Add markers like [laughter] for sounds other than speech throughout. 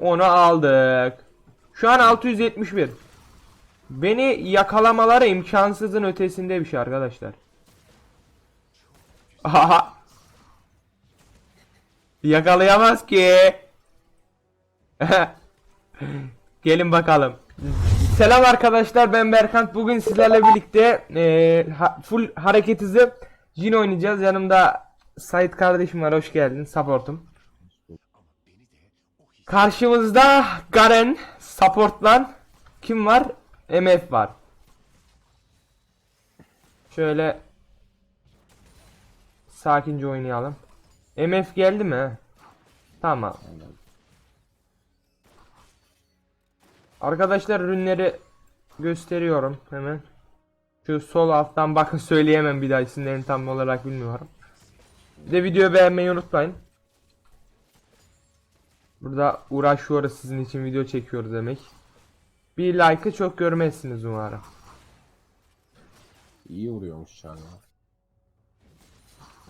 Onu aldık. Şu an 671. Beni yakalamaları imkansızın ötesinde bir şey arkadaşlar. Aha. Yakalayamaz ki. [laughs] Gelin bakalım. Selam arkadaşlar ben Berkant. Bugün sizlerle birlikte eee, ha- full hareket hızı Jin oynayacağız. Yanımda Sait kardeşim var. Hoş geldin. Supportum. Karşımızda Garen supportlan kim var? MF var. Şöyle sakince oynayalım. MF geldi mi? Tamam. Arkadaşlar ürünleri gösteriyorum hemen. Şu sol alttan bakın söyleyemem bir daha isimlerini tam olarak bilmiyorum. Bir de videoyu beğenmeyi unutmayın. Burada uğraşıyoruz sizin için video çekiyoruz demek. Bir like'ı çok görmezsiniz umarım. İyi vuruyormuş şu an ya.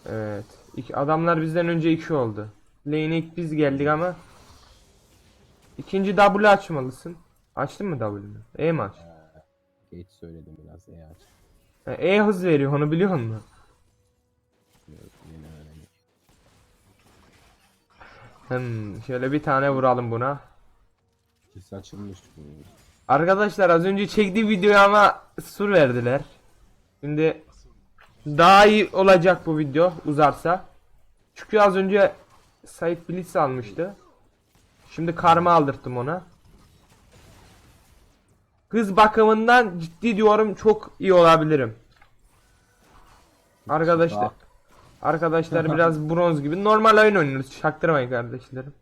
Evet. İki, adamlar bizden önce iki oldu. Lane'e ilk biz geldik ama. İkinci W açmalısın. Açtın mı W'nu? E mi aç? Geç söyledim biraz ya aç. E hız veriyor onu biliyor musun? Hmm, şöyle bir tane vuralım buna. İkisi açılmış. Arkadaşlar az önce çektiği videoya ama sur verdiler. Şimdi daha iyi olacak bu video uzarsa. Çünkü az önce Sait Blitz almıştı. Şimdi karma aldırttım ona. Hız bakımından ciddi diyorum çok iyi olabilirim. Arkadaşlar Arkadaşlar [laughs] biraz bronz gibi normal oyun oynuyoruz. Çaktırmayın kardeşlerim.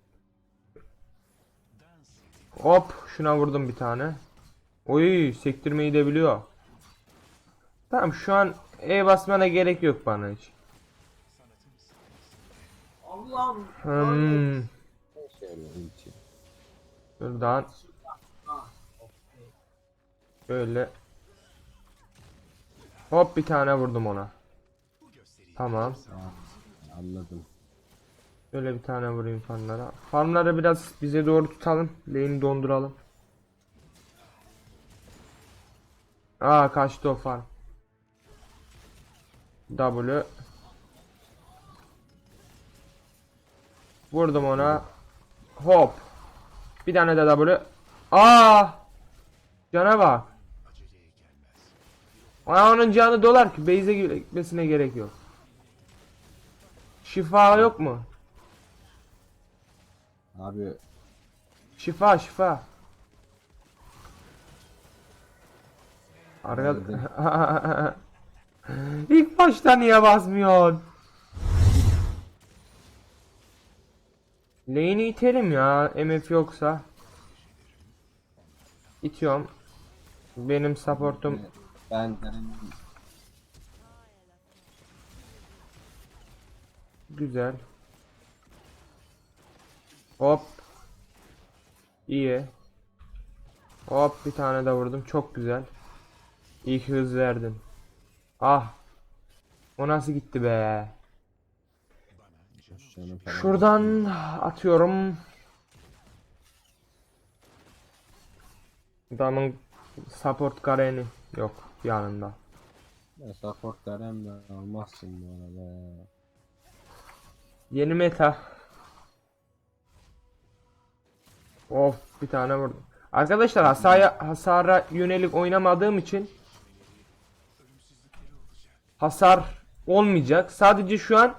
Hop şuna vurdum bir tane. Oy sektirmeyi de biliyor. Tamam şu an E basmana gerek yok bana hiç. Allah'ım. Hmm, şuradan böyle hop bir tane vurdum ona. Tamam. Anladım. Böyle bir tane vurayım farmlara. Farmları biraz bize doğru tutalım. Lane'i donduralım. Aa kaçtı o farm. W. Vurdum ona. Hop. Bir tane de W. Aa! Cana bak. Aa onun canı dolar ki base'e gitmesine gerek yok. Şifa yok mu? Abi Şifa şifa. Arka... [laughs] İlk başta niye basmıyorsun? Lane'i itelim ya MF yoksa. İtiyorum. Benim supportum ben güzel. Hop. İyi. Hop bir tane de vurdum. Çok güzel. İyi ki hız verdin. Ah. O nasıl gitti be? Şuradan atıyorum. Adamın support Garen'i yok yanında. Ben support derem de almazsın bu arada. Yeni meta. Of bir tane vurdum. Arkadaşlar hasaya, hasara yönelik oynamadığım için hasar olmayacak. Sadece şu an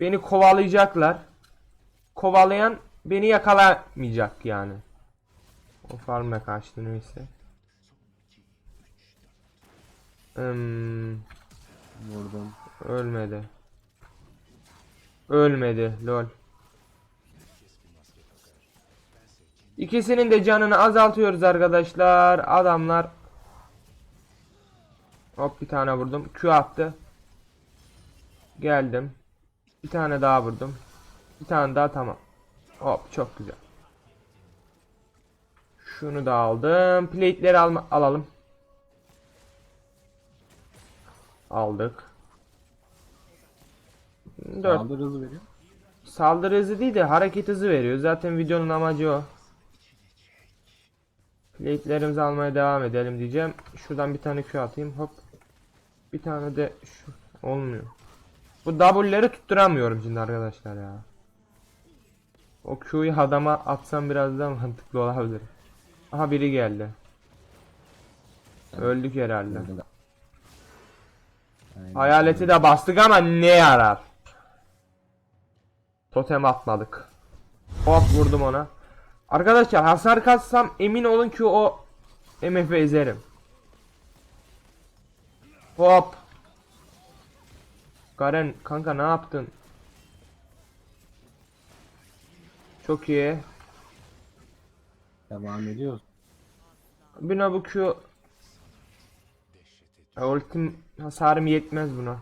beni kovalayacaklar. Kovalayan beni yakalamayacak yani. O farmla kaçtı neyse. Hmm, Vurdum. ölmedi. Ölmedi lol. İkisinin de canını azaltıyoruz arkadaşlar. Adamlar Hop bir tane vurdum. Q attı. Geldim. Bir tane daha vurdum. Bir tane daha tamam. Hop çok güzel. Şunu da aldım. Plate'leri alma alalım. Aldık. 4 Saldırı hızı veriyor. saldırı hızı değil de hareket hızı veriyor. Zaten videonun amacı o. Plate'lerimizi almaya devam edelim diyeceğim. Şuradan bir tane Q atayım. Hop. Bir tane de şu. Olmuyor. Bu W'leri tutturamıyorum şimdi arkadaşlar ya. O Q'yu adama atsam biraz daha mantıklı olabilir. Aha biri geldi. Öldük herhalde. Aynen. Hayaleti de bastık ama ne yarar? Totem atmadık. Hop vurdum ona. Arkadaşlar hasar katsam emin olun ki o MF'i ezerim. Hop. Garen kanka ne yaptın? Çok iyi. Devam ediyoruz. Buna bu Q Ultim hasarım yetmez buna.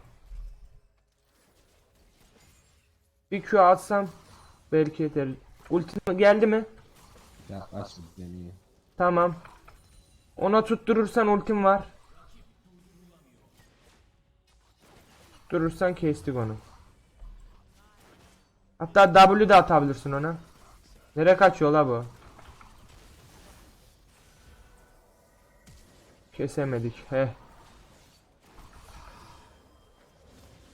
Bir Q atsam belki yeter. Ultim geldi mi? Yaklaş bizden Tamam. Ona tutturursan ultim var. Tutturursan kestik onu. Hatta W de atabilirsin ona. Nereye kaçıyor la bu? Kesemedik. He.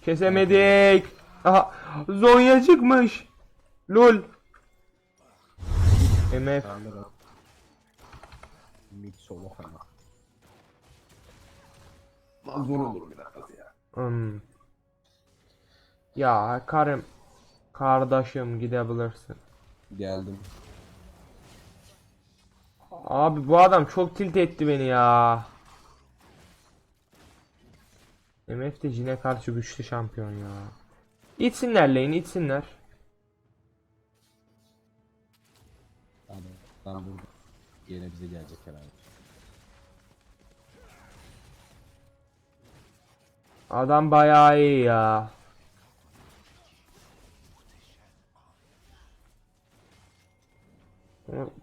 Kesemedik. Aha. Zonya çıkmış. Lol. MF. Mid solo fena. Zor olur biraz ya. Hmm. Ya karım kardeşim gidebilirsin. Geldim. Abi bu adam çok tilt etti beni ya. MF de Jin'e karşı güçlü şampiyon ya. İtsinler lane itsinler. Hadi. Ben burada. Yine bize gelecek herhalde. Adam bayağı iyi ya.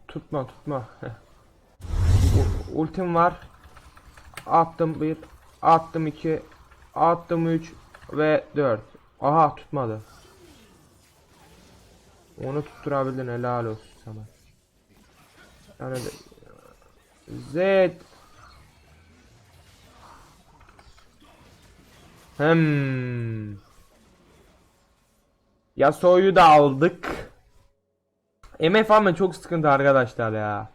Tutma tutma. [laughs] Ultim var. Attım bir. Attım iki. Attım üç. Ve dört. Aha tutmadı. Onu tutturabildin helal olsun sana. Yani de... Zed. Hmm. Yasuo'yu da aldık. MF ama çok sıkıntı arkadaşlar ya.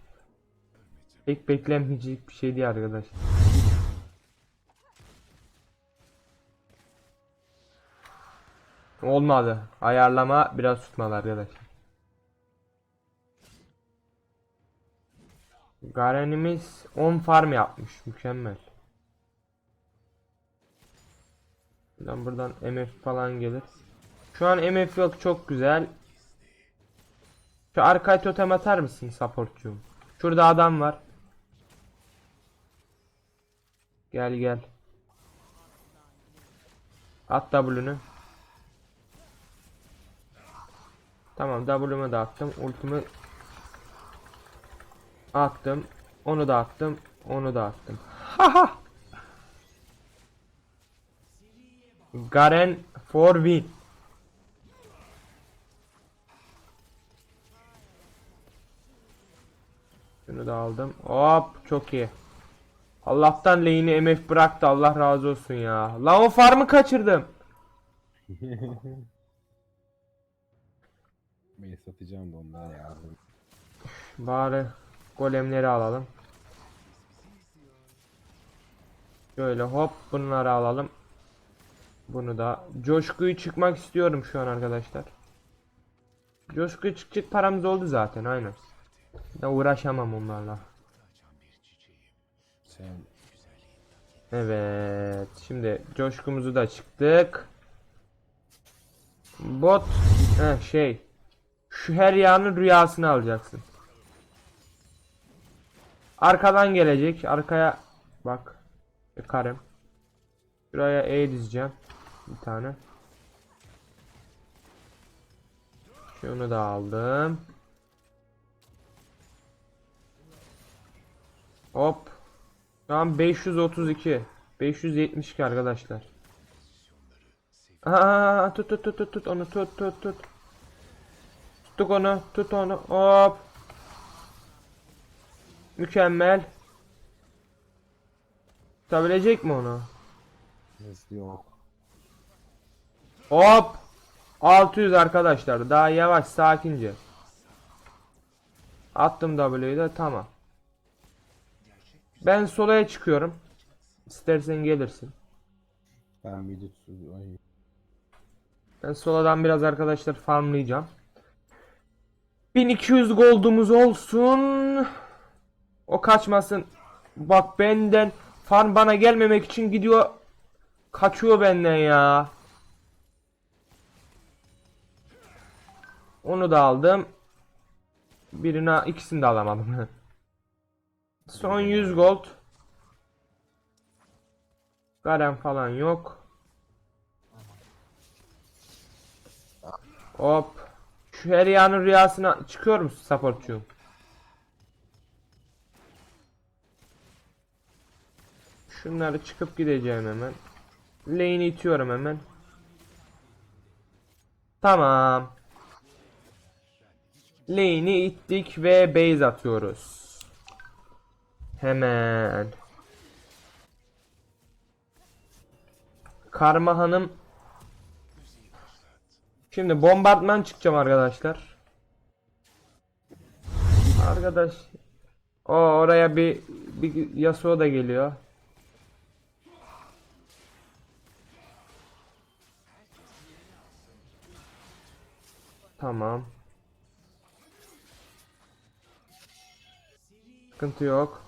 Pek beklenmeyecek bir şey değil arkadaşlar. Olmadı. Ayarlama biraz tutmalı arkadaşlar. Garen'imiz 10 farm yapmış. Mükemmel. Buradan buradan MF falan gelir. Şu an MF yok çok güzel. Şu arkaya totem atar mısın supportçum? Şurada adam var. Gel gel. At W'nü. Tamam W'mu da attım. Ultimi attım. Onu da attım. Onu da attım. Haha. Garen for win. Şunu da aldım. Hop çok iyi. Allah'tan lane'i MF bıraktı. Allah razı olsun ya. Lan o farmı kaçırdım. [laughs] Ben satacağım da onlara yardım. Bari golemleri alalım. Şöyle hop bunları alalım. Bunu da coşkuyu çıkmak istiyorum şu an arkadaşlar. Coşkuyu çıkacak paramız oldu zaten aynen. Ya uğraşamam onlarla. Sen Evet. Şimdi coşkumuzu da çıktık. Bot Heh, şey. Şu her yağının rüyasını alacaksın. Arkadan gelecek. Arkaya bak. E, Karım. Şuraya E dizeceğim. Bir tane. Şunu da aldım. Hop. Şu an 532. 572 arkadaşlar. Aa, tut tut tut tut tut onu tut tut tut. Tuttuk onu. Tut onu. Hop. Mükemmel. Tutabilecek mi onu? Yok. Hop. 600 arkadaşlar. Daha yavaş sakince. Attım W'yu da tamam. Ben solaya çıkıyorum. İstersen gelirsin. Ben de ay, Ben soladan biraz arkadaşlar farmlayacağım. 1200 gold'umuz olsun. O kaçmasın. Bak benden farm bana gelmemek için gidiyor. Kaçıyor benden ya. Onu da aldım. Birine ikisini de alamadım. [laughs] Son 100 gold. Garen falan yok. Hop. Şu Heria'nın rüyasına çıkıyor musun supportçu? Şunları çıkıp gideceğim hemen. Lane'i itiyorum hemen. Tamam. Lane'i ittik ve base atıyoruz. Hemen. Karma Hanım Şimdi bombardman çıkacağım arkadaşlar. Arkadaş o oraya bir bir Yasuo da geliyor. Tamam. Sıkıntı yok.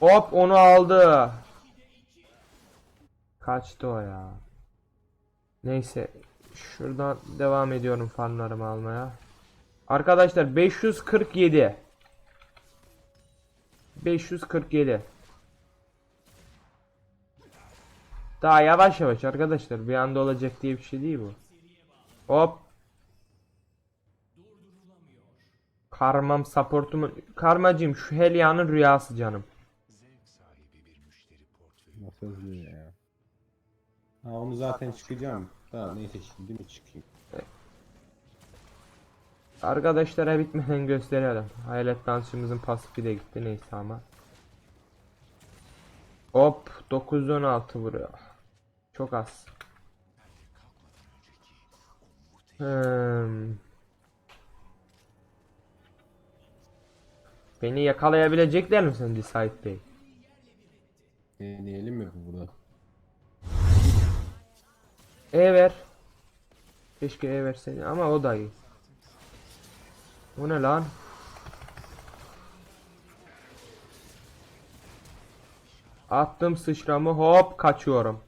Hop onu aldı. Kaçtı o ya. Neyse. Şuradan devam ediyorum farmlarımı almaya. Arkadaşlar 547. 547. Daha yavaş yavaş arkadaşlar. Bir anda olacak diye bir şey değil bu. Hop. Karmam supportumun karmacığım şu Helia'nın rüyası canım. nasıl ya. Ha onu zaten çıkacağım. Daha neyse şimdi mi çıkayım? Arkadaşlara bitmeden gösterelim. Hayalet dansçımızın pasifi de gitti neyse ama. Hop 916 vuruyor. Çok az. Hmm. Beni yakalayabilecekler mi sence Sait Bey? Deneyelim mi burada? E ver. Keşke E verseydi ama o da iyi. O ne lan? Attım sıçramı hop kaçıyorum.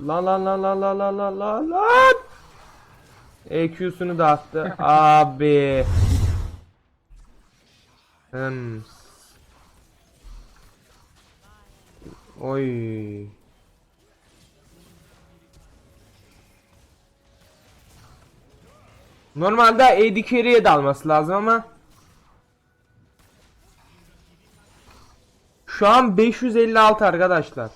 Lan lan lan lan lan lan lan lan lan. EQ'sunu da attı. [laughs] Abi. Hmm. Oy. Normalde AD carry'e dalması lazım ama Şu an 556 arkadaşlar.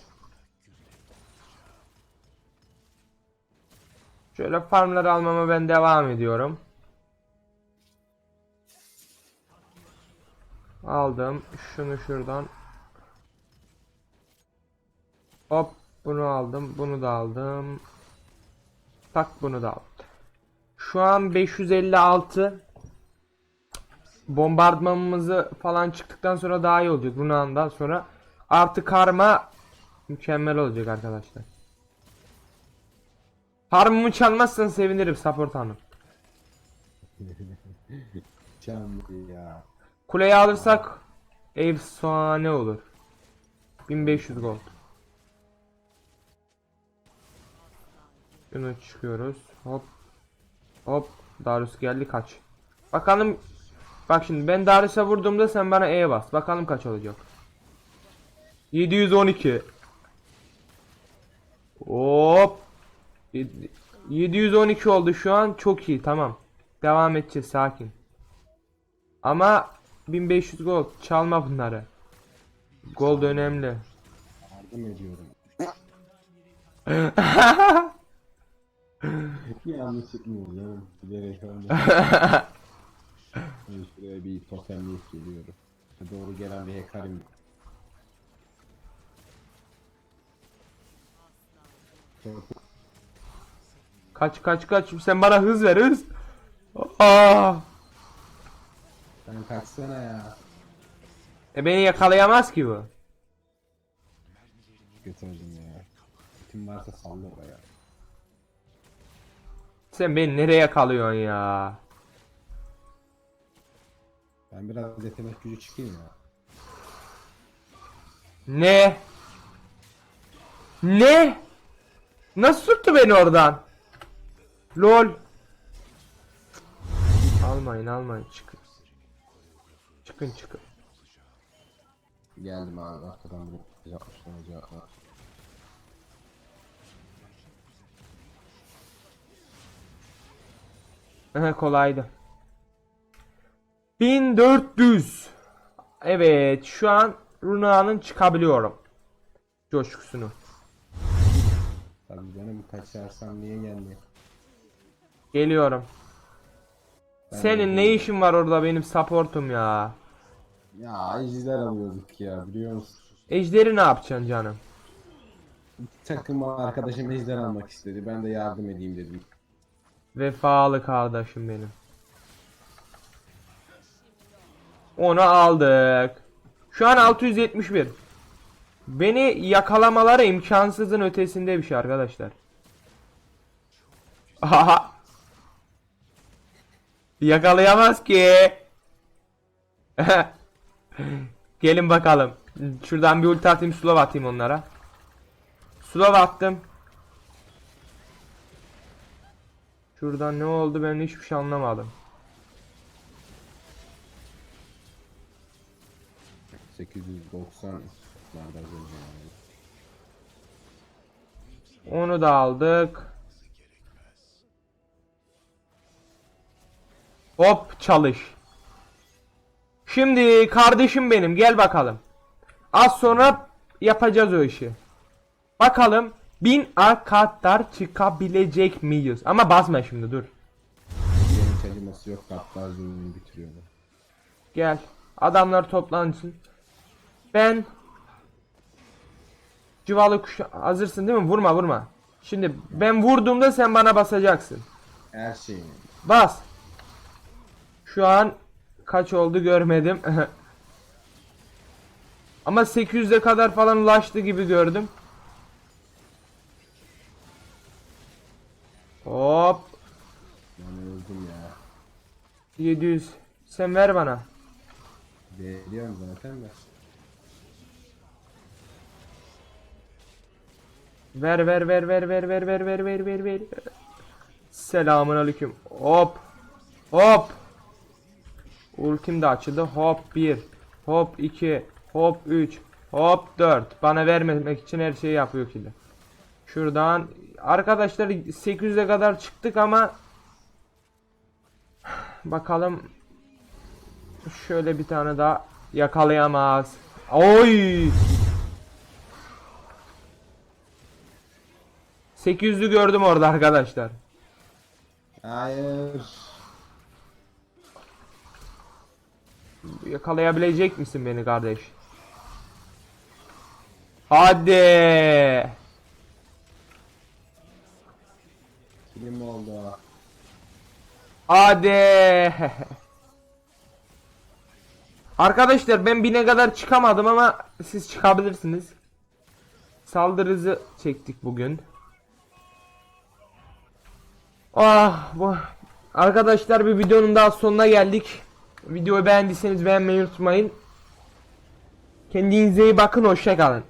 Şöyle farmları almama ben devam ediyorum. Aldım. Şunu şuradan. Hop bunu aldım. Bunu da aldım. Tak bunu da aldım. Şu an 556 bombardmanımızı falan çıktıktan sonra daha iyi olacak. Runa'dan sonra artı karma mükemmel olacak arkadaşlar. Farmımı çalmazsan sevinirim support hanım. [laughs] Ya. Kuleyi alırsak efsane olur. 1500 gold. Şunu çıkıyoruz. Hop. Hop. Darius geldi kaç. Bakalım. Bak şimdi ben Darius'a vurduğumda sen bana E bas. Bakalım kaç olacak. 712. Hop. Yedi- 712 oldu şu an. Çok iyi tamam. Devam edeceğiz sakin. Ama 1500 gold çalma bunları. Gold önemli. Yardım ediyorum. [laughs] Yanlışlıkla mı canım? Bilerek olmuyor. [laughs] Ben şuraya bir totemleyip geliyorum. Doğru gelen bir hekarim. Kaç kaç kaç. Sen bana hız ver hız. Aa. Sen kaçsana ya. E beni yakalayamaz ki bu. Götürdüm ya. Kim varsa salla oraya. Sen beni nereye yakalıyorsun ya? Ben biraz yetenek gücü çıkayım ya. Ne? Ne? Nasıl tuttu beni oradan? Lol. Almayın almayın çıkın. Çıkın çıkın. Geldim abi arkadan bir yapmışlar cevaplar. Aha, kolaydı. 1400. Evet şu an Runa'nın çıkabiliyorum. Coşkusunu. Tabii canım kaçarsam niye gelmiyor? Geliyorum. Ben Senin ne işin var orada benim supportum ya? Ya ejder alıyorduk ya biliyor musun? Ejderi ne yapacaksın canım? Takıma arkadaşım ejder almak istedi. Ben de yardım edeyim dedim. Vefalı kardeşim benim. Onu aldık. Şu an 671. Beni yakalamaları imkansızın ötesinde bir şey arkadaşlar. Aha. Yakalayamaz ki. [laughs] Gelin bakalım. Şuradan bir ulti atayım, slow atayım onlara. Slow attım. Şuradan ne oldu ben hiçbir şey anlamadım. 890 vardı az önce yani. Onu da aldık. Hop çalış. Şimdi kardeşim benim gel bakalım. Az sonra yapacağız o işi. Bakalım bin a kadar çıkabilecek miyiz? Ama basma şimdi dur. Yerin acıması yok hatta zulmünü bitiriyorlar. Gel. Adamlar toplansın. Ben Civalı kuş hazırsın değil mi? Vurma vurma. Şimdi ben vurduğumda sen bana basacaksın. Her şeyini. Bas. Şu an kaç oldu görmedim. [laughs] Ama 800'e kadar falan ulaştı gibi gördüm. Hop. Ben öldüm ya. 700. Sen ver bana. Veriyorum zaten de. Ver ver ver ver ver ver ver ver ver ver ver. Selamun aleyküm. Hop. Hop. Ultim de açıldı. Hop 1. Hop 2. Hop 3. Hop 4. Bana vermemek için her şeyi yapıyor ki de. Şuradan arkadaşlar 800'e kadar çıktık ama bakalım şöyle bir tane daha yakalayamaz. Oy! 800'lü gördüm orada arkadaşlar. Hayır. Yakalayabilecek misin beni kardeş? Hadi. Kilim oldu. Hadi. Arkadaşlar ben bine kadar çıkamadım ama siz çıkabilirsiniz. Saldırı hızı çektik bugün. Ah bu arkadaşlar bir videonun daha sonuna geldik. Videoyu beğendiyseniz beğenmeyi unutmayın. Kendinize iyi bakın hoşça kalın.